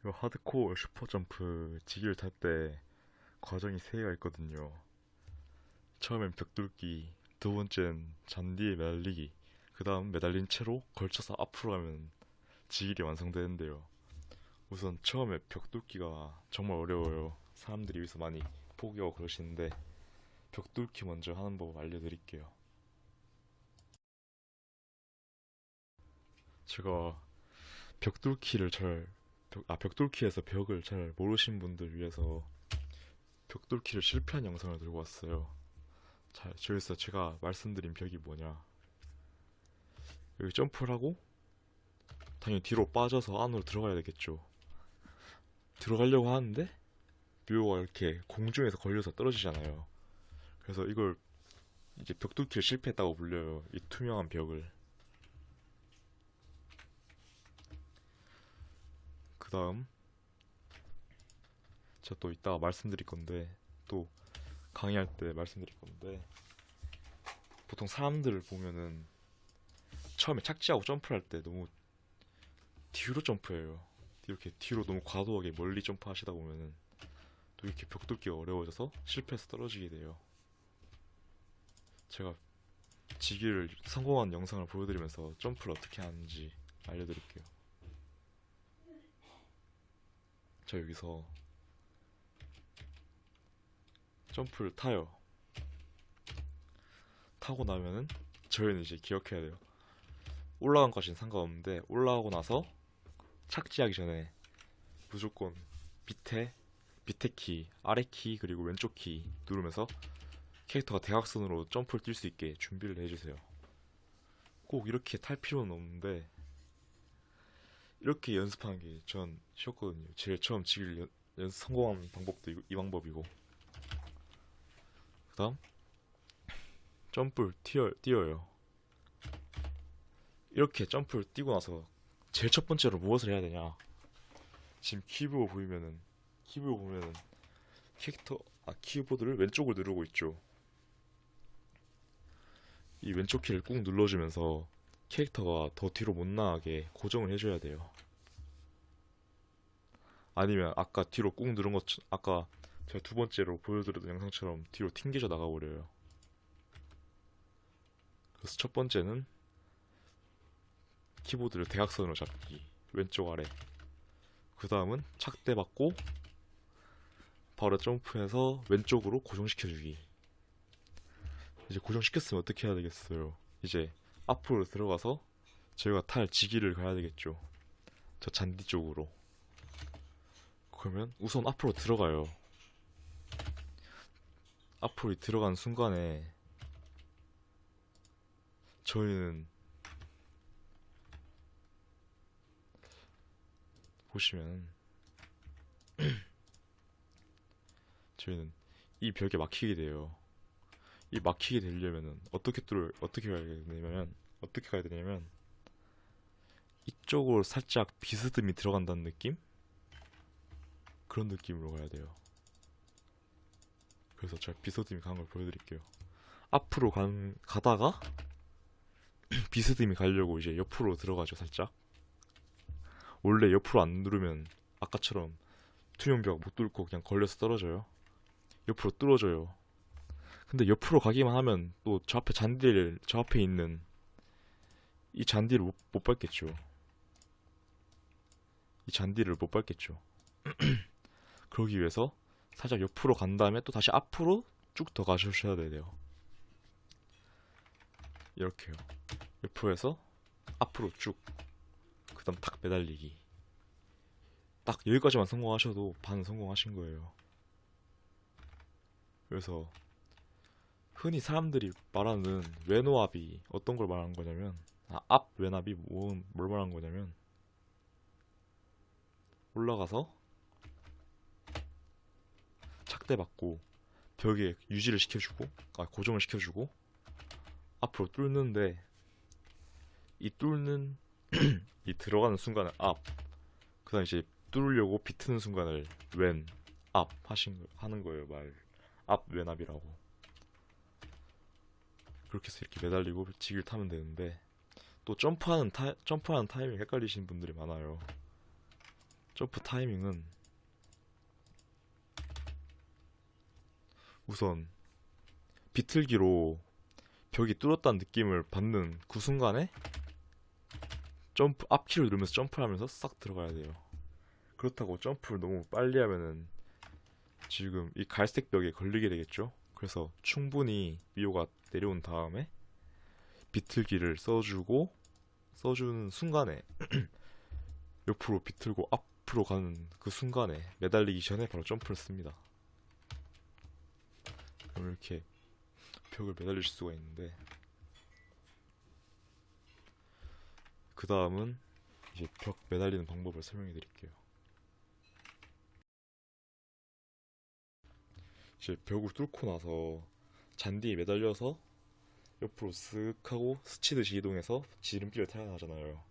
이거 하드코어 슈퍼점프 지기를 탈 때 과정이 세 개가 있거든요. 처음엔 벽 뚫기, 두 번째는 잔디에 매달리기, 그 다음 매달린 채로 걸쳐서 앞으로 가면 지길이 완성되는데요. 우선 처음에 벽 뚫기가 정말 어려워요. 사람들이 여기서 많이 포기하고 그러시는데 벽 뚫기 먼저 하는 법 알려드릴게요. 제가 벽 뚫기를 잘 벽, 아, 벽돌키에서 벽을 잘 모르신 분들 위해서 벽돌키를 실패한 영상을 들고 왔어요. 자, 저기서 제가 말씀드린 벽이 뭐냐. 여기 점프를 하고, 당연히 뒤로 빠져서 안으로 들어가야 되겠죠. 들어가려고 하는데, 묘가 이렇게 공중에서 걸려서 떨어지잖아요. 그래서 이걸 이제 벽돌키를 실패했다고 불려요. 이 투명한 벽을. 그 다음 제가 또 이따가 말씀드릴 건데 또 강의할 때 말씀드릴 건데 보통 사람들을 보면은 처음에 착지하고 점프를 할때 너무 뒤로 점프해요. 이렇게 뒤로 너무 과도하게 멀리 점프하시다 보면은 또 이렇게 벽 뚫기가 어려워져서 실패해서 떨어지게 돼요. 제가 지기를 성공한 영상을 보여드리면서 점프를 어떻게 하는지 알려드릴게요 저 여기서 점프를 타요. 타고 나면은 저희는 이제 기억해야 돼요. 올라간 것까지는 상관없는데 올라가고 나서 착지하기 전에 무조건 밑에 밑에 키, 아래 키 그리고 왼쪽 키 누르면서 캐릭터가 대각선으로 점프를 뛸 수 있게 준비를 해주세요. 꼭 이렇게 탈 필요는 없는데 이렇게 연습하는 게 전 쉬웠거든요. 제일 처음 지길 연, 연습 성공한 방법도 이, 이 방법이고. 그 다음 점프를 뛰어, 뛰어요. 이렇게 점프를 뛰고 나서 제일 첫 번째로 무엇을 해야 되냐? 지금 키보드 보이면은 키보드 보면은 캐릭터 아 키보드를 왼쪽을 누르고 있죠. 이 왼쪽 키를 꾹 눌러주면서 캐릭터가 더 뒤로 못 나가게 고정을 해줘야 돼요. 아니면 아까 뒤로 꾹 누른 것, 아까 제가 두 번째로 보여드렸던 영상처럼 뒤로 튕겨져 나가버려요. 그래서 첫 번째는 키보드를 대각선으로 잡기, 왼쪽 아래. 그 다음은 착대 받고 바로 점프해서 왼쪽으로 고정시켜주기. 이제 고정시켰으면 어떻게 해야 되겠어요? 이제 앞으로 들어가서 저희가 탈 지기를 가야 되겠죠. 저 잔디 쪽으로. 그러면 우선 앞으로 들어가요. 앞으로 들어간 순간에 저희는 보시면 저희는 이 벽에 막히게 돼요. 이 막히게 되려면은 어떻게 뚫을 어떻게 가야 되냐면 어떻게 가야 되냐면 이쪽으로 살짝 비스듬히 들어간다는 느낌? 그런 느낌으로 가야 돼요. 그래서 제가 비스듬히 가는 걸 보여드릴게요. 앞으로 간, 가다가 비스듬히 가려고 이제 옆으로 들어가죠 살짝. 원래 옆으로 안 누르면 아까처럼 투명벽 못 뚫고 그냥 걸려서 떨어져요. 옆으로 뚫어져요. 근데 옆으로 가기만 하면 또 저 앞에 잔디를 저 앞에 있는 이 잔디를 못, 못 밟겠죠. 이 잔디를 못 밟겠죠. 그러기 위해서 살짝 옆으로 간 다음에 또 다시 앞으로 쭉 더 가셔야 돼요. 이렇게요. 옆으로 해서 앞으로 쭉. 그 다음 탁 매달리기. 딱 여기까지만 성공하셔도 반 성공하신 거예요. 그래서 흔히 사람들이 말하는 외노압이 어떤 걸 말하는 거냐면 아, 앞 외압이 뭘, 뭘 말하는 거냐면 올라가서 착대 받고 벽에 유지를 시켜주고 아 고정을 시켜주고 앞으로 뚫는데 이 뚫는 이 들어가는 순간을 앞 그다음 이제 뚫으려고 비트는 순간을 왼 앞 하신 거- 하는 거예요 말. 앞 왼압이라고 그렇게 해서 이렇게 매달리고 지기를 타면 되는데 또 점프하는 타 점프하는 타이밍 헷갈리시는 분들이 많아요 점프 타이밍은 우선 비틀기로 벽이 뚫었다는 느낌을 받는 그 순간에 점프 앞키를 누르면서 점프하면서 싹 들어가야 돼요. 그렇다고 점프를 너무 빨리 하면은 지금 이 갈색 벽에 걸리게 되겠죠. 그래서 충분히 미호가 내려온 다음에 비틀기를 써주고 써주는 순간에 옆으로 비틀고 앞으로 가는 그 순간에 매달리기 전에 바로 점프를 씁니다. 이렇게 벽을 매달릴 수가 있는데 그 다음은 이제 벽 매달리는 방법을 설명해 드릴게요. 이제 벽을 뚫고 나서 잔디에 매달려서 옆으로 쓱 하고 스치듯이 이동해서 지름길을 타야 하잖아요.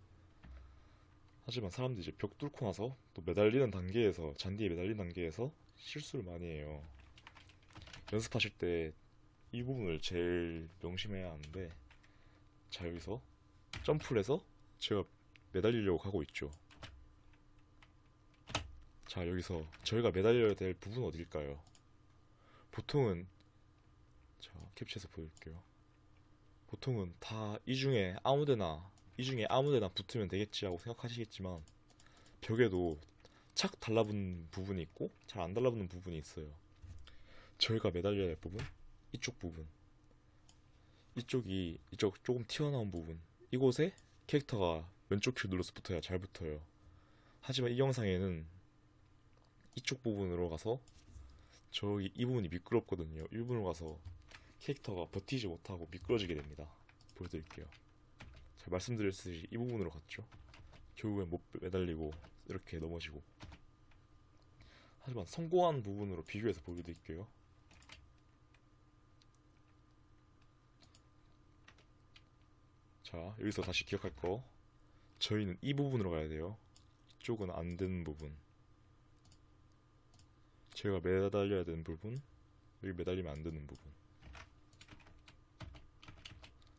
하지만 사람들이 이제 벽 뚫고 나서 또 매달리는 단계에서 잔디에 매달리는 단계에서 실수를 많이 해요. 연습하실 때 이 부분을 제일 명심해야 하는데 자 여기서 점프를 해서 제가 매달리려고 하고 있죠. 자 여기서 저희가 매달려야 될 부분 어딜까요? 보통은 자 캡처해서 보여드릴게요. 보통은 다 이 중에 아무데나 이 중에 아무데나 붙으면 되겠지 하고 생각하시겠지만 벽에도 착 달라붙는 부분이 있고 잘 안 달라붙는 부분이 있어요. 저희가 매달려야 할 부분 이쪽 부분 이쪽이 이쪽 조금 튀어나온 부분 이곳에 캐릭터가 왼쪽 큐 눌러서 붙어야 잘 붙어요. 하지만 이 영상에는 이쪽 부분으로 가서 저기 이 부분이 미끄럽거든요. 이 부분으로 가서 캐릭터가 버티지 못하고 미끄러지게 됩니다. 보여드릴게요. 잘 말씀드렸듯이 이 부분으로 갔죠. 결국엔 못 매달리고 이렇게 넘어지고. 하지만 성공한 부분으로 비교해서 보여드릴게요. 자, 여기서 다시 기억할 거. 저희는 이 부분으로 가야 돼요. 이쪽은 안 되는 부분. 제가 매달려야 되는 부분, 여기 매달리면 안 되는 부분.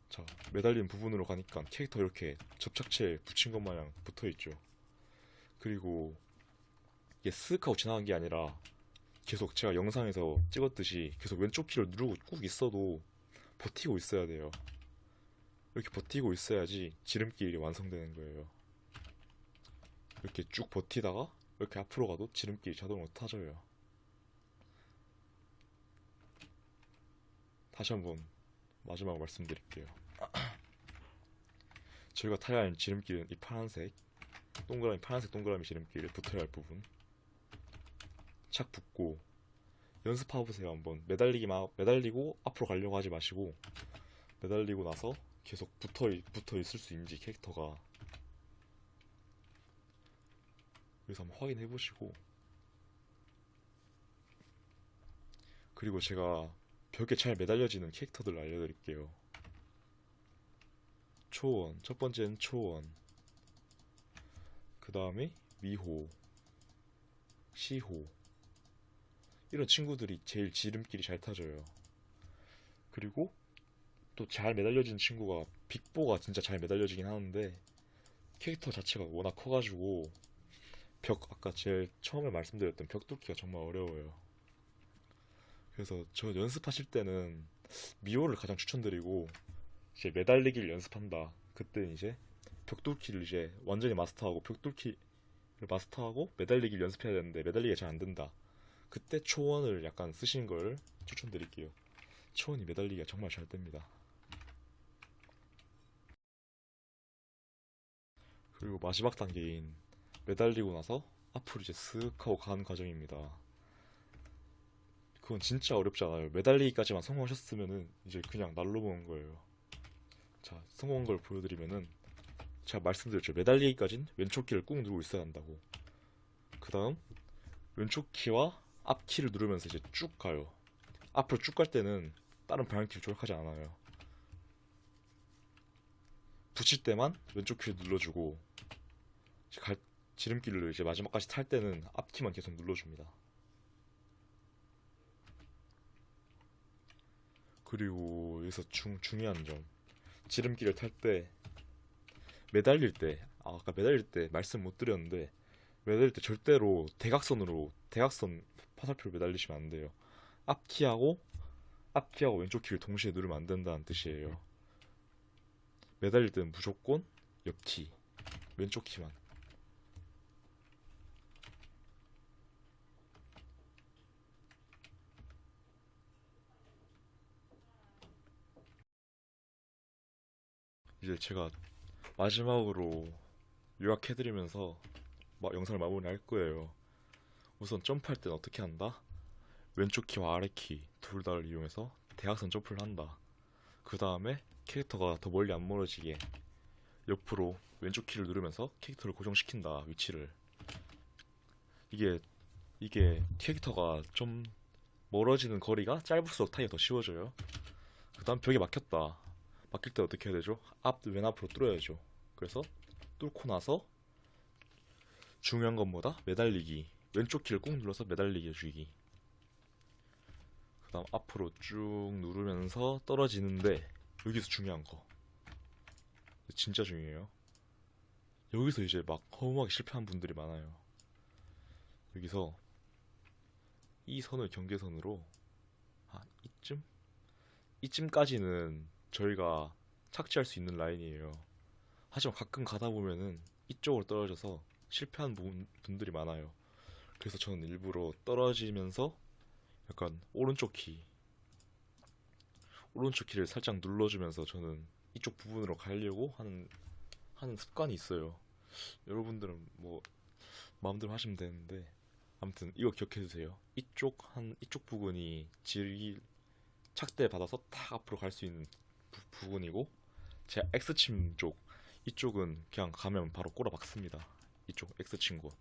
자, 매달린 부분으로 가니까 캐릭터 이렇게 접착제 붙인 것 마냥 붙어 있죠. 그리고 이게 쓱 하고 지나간 게 아니라 계속 제가 영상에서 찍었듯이 계속 왼쪽 키를 누르고 꾹 있어도 버티고 있어야 돼요. 이렇게 버티고 있어야지 지름길이 완성되는 거예요. 이렇게 쭉 버티다가 이렇게 앞으로 가도 지름길이 자동으로 타져요. 다시 한번 마지막으로 말씀드릴게요. 저희가 타야 하는 지름길은 이 파란색 동그라미 파란색 동그라미 지름길에 붙어야 할 부분. 착 붙고 연습해 보세요 한번. 매달리기 막 매달리고 앞으로 가려고 하지 마시고 매달리고 나서 계속 붙어 있- 붙어 있을 수 있는지 캐릭터가 그래서 한번 확인해 보시고. 그리고 제가 벽에 잘 매달려지는 캐릭터들을 알려드릴게요. 초원 첫 번째는 초원 그 다음에 미호 시호 이런 친구들이 제일 지름길이 잘 타져요. 그리고 또 잘 매달려진 친구가 빅보가 진짜 잘 매달려지긴 하는데 캐릭터 자체가 워낙 커가지고 벽 아까 제일 처음에 말씀드렸던 벽 뚫기가 정말 어려워요. 그래서 저 연습하실 때는 미호를 가장 추천드리고 이제 매달리기를 연습한다. 그때 이제 벽 뚫기를 이제 완전히 마스터하고 벽 뚫기를 마스터하고 매달리기를 연습해야 되는데 매달리기가 잘 안 된다. 그때 초원을 약간 쓰신 걸 추천드릴게요. 초원이 매달리기가 정말 잘 됩니다. 그리고 마지막 단계인 매달리고 나서 앞으로 이제 쓱 하고 가는 과정입니다. 그건 진짜 어렵지 않아요. 매달리기까지만 성공하셨으면은 이제 그냥 날로 먹는 거예요. 자, 성공한 걸 보여드리면은 제가 말씀드렸죠. 매달리기까진 왼쪽 키를 꾹 누르고 있어야 한다고. 그 다음 왼쪽 키와 앞 키를 누르면서 이제 쭉 가요. 앞으로 쭉 갈 때는 다른 방향키를 조작하지 않아요. 붙일 때만 왼쪽 키를 눌러주고 갈, 지름길을 이제 마지막까지 탈 때는 앞 키만 계속 눌러줍니다. 그리고 여기서 중, 중요한 점 지름길을 탈 때 매달릴 때 아, 아까 매달릴 때 말씀 못 드렸는데 매달릴 때 절대로 대각선으로 대각선 화살표를 매달리시면 안 돼요. 앞키하고 앞키하고 왼쪽 키를 동시에 누르면 안 된다는 뜻이에요. 매달릴 때는 무조건 옆키 왼쪽 키만. 이제 제가 마지막으로 요약해드리면서 마- 영상을 마무리할 거예요. 우선 점프할 때는 어떻게 한다? 왼쪽 키와 아래 키 둘 다를 이용해서 대각선 점프를 한다. 그 다음에 캐릭터가 더 멀리 안 멀어지게 옆으로 왼쪽 키를 누르면서 캐릭터를 고정시킨다 위치를. 이게 이게 캐릭터가 좀 멀어지는 거리가 짧을수록 타기가 더 쉬워져요. 그 다음 벽에 막혔다. 막힐 때 어떻게 해야 되죠? 앞, 왼 앞으로 뚫어야죠. 그래서 뚫고 나서 중요한 건 뭐다? 매달리기. 왼쪽 키를 꾹 눌러서 매달리기 해주기. 그 다음 앞으로 쭉 누르면서 떨어지는데 여기서 중요한 거. 진짜 중요해요. 여기서 이제 막 허무하게 실패한 분들이 많아요. 여기서 이 선을 경계선으로 한 이쯤? 이쯤까지는 저희가 착지할 수 있는 라인이에요. 하지만 가끔 가다 보면은 이쪽으로 떨어져서 실패한 분, 분들이 많아요. 그래서 저는 일부러 떨어지면서 약간 오른쪽 키, 오른쪽 키를 살짝 눌러주면서 저는 이쪽 부분으로 가려고 하는, 하는 습관이 있어요. 여러분들은 뭐 마음대로 하시면 되는데 아무튼 이거 기억해 두세요. 이쪽 한 이쪽 부분이 질이 착대 받아서 탁 앞으로 갈 수 있는 부, 부분이고 제 X침 쪽 이쪽은 그냥 가면 바로 꼬라 박습니다. 이쪽 X친 곳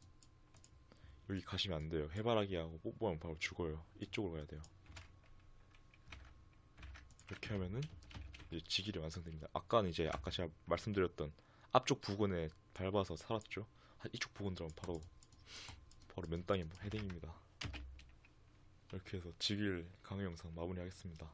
여기 가시면 안 돼요. 해바라기 하고 뽀뽀하면 바로 죽어요. 이쪽으로 가야 돼요. 이렇게 하면은 이제 지길이 완성됩니다. 아까는 이제 아까 제가 말씀드렸던 앞쪽 부근에 밟아서 살았죠. 한 이쪽 부근 들어가면 바로 바로 뭐 헤딩입니다. 이렇게 해서 지길 강의 영상 마무리하겠습니다.